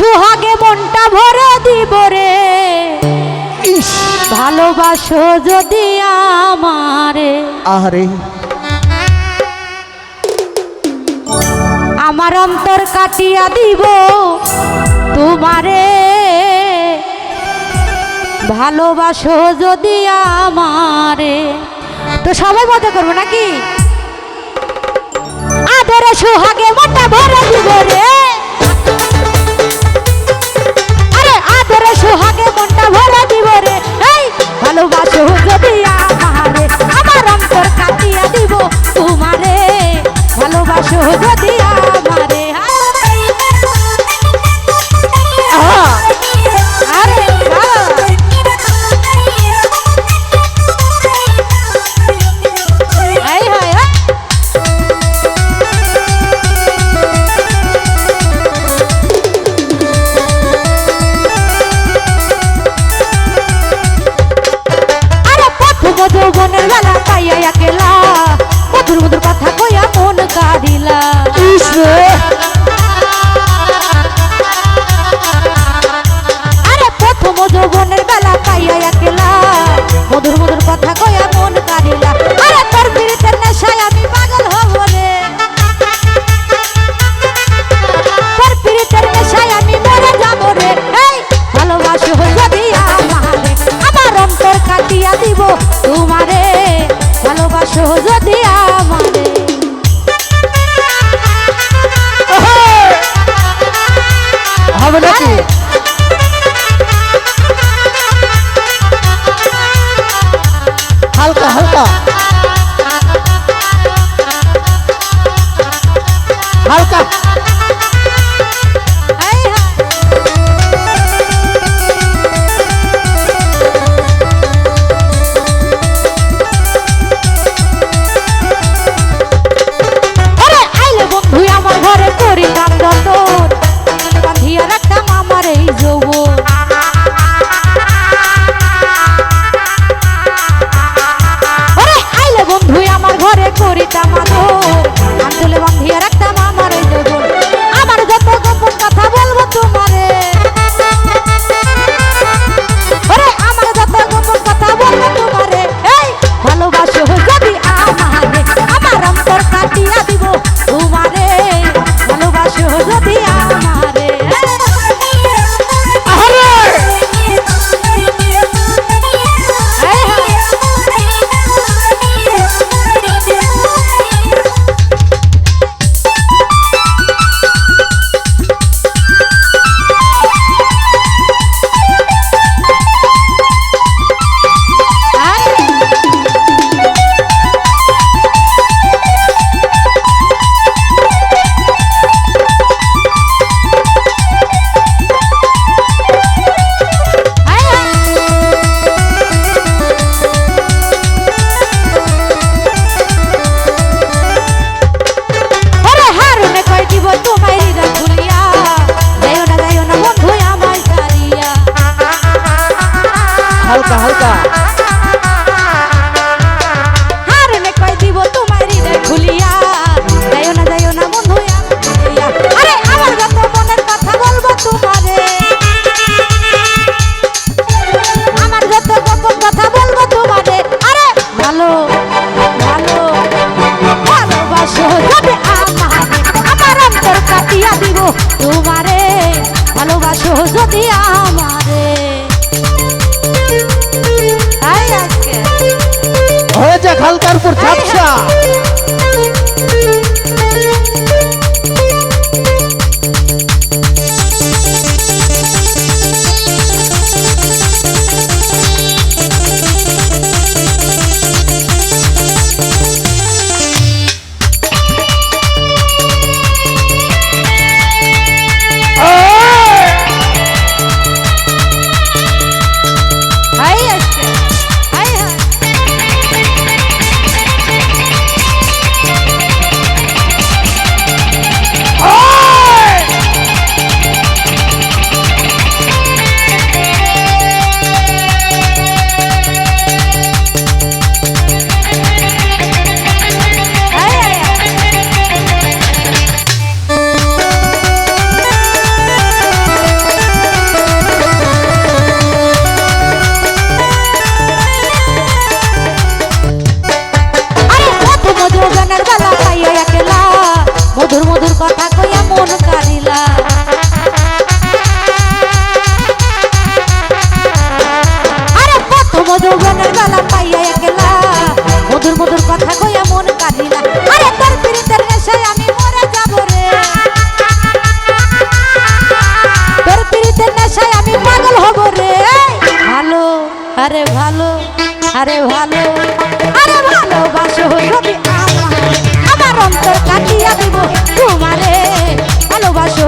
সুহাগে মনটা ভরে দিব রে। ভালোবাসো যদি আমারে। আরে আমার অন্তর কাটিয়া দিব তোমারে। ভালোবাসো যদি আমারে। তো সবাই মজা করব নাকি? ভালোবাসো যদি ঝালকারপুর ঝাপসা। আরে ভালো আরে ভালো আরে ভালোবাসো যদি আমার। আমার অন্তর কাটিয়া দিব তোমারে। ভালোবাসো